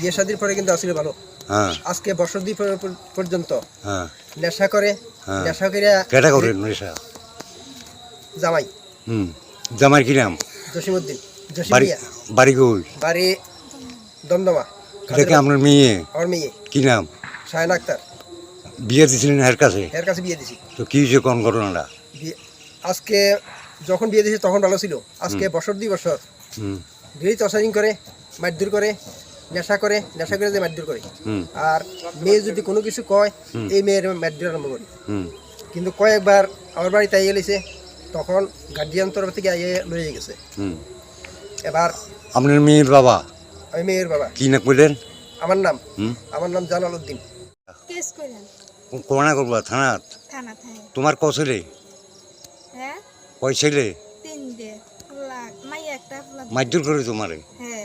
বিয়ে শাদির পরে কিন্তু আসলে ভালো। হ্যাঁ। আজকে বছর দুই পর- পর- পর্যন্ত হ্যাঁ। নেশা করে হ্যাঁ। নেশা করে কেটা করেন নেশা? জামাই। হুম জামাই কি নাম? জসিমুদ্দিন বাড়ি জসিমিয়া বাড়ি কই? বাড়ি দমদমা কি আপনার মেয়ে? আমার মেয়ে। কি নাম? শায়ন আক্তার। বিয়ে দিয়েছিলেন এর কাছে? এর কাছে বিয়ে দিছি। তো কি হয়েছে কোন ঘটনাটা? আজকে যখন বিয়ে দিয়েছি তখন ভালো ছিল। আজকে বছর দুই বছর। হুম। ডেলি তসারিং করে মারধর করে নেশা করে নেশা করে যে মারধর করে। আর মেয়ে যদি কোনো কিছু কয় এই মেয়ের মারধর আরম্ভ করে। হুম। কিন্তু কয়েকবার আমার বাড়িতে আইয়ে গেছে তখন গার্ডিয়ান তরফ থেকে আইয়ে লয়ে গেছে। এবার আপনার মেয়ের বাবা? আমি মেয়ের বাবা। কি না করলেন আমার নাম। হুম। আমার নাম জালাল উদ্দিন কেস করেন করোনা করবা থানাত? থানা থানা তোমার ক ছেলে? হ্যাঁ? কয় ছেলে? তিন দে ফুলা একটা ফুলা মারধর করে তোমারে? হ্যাঁ।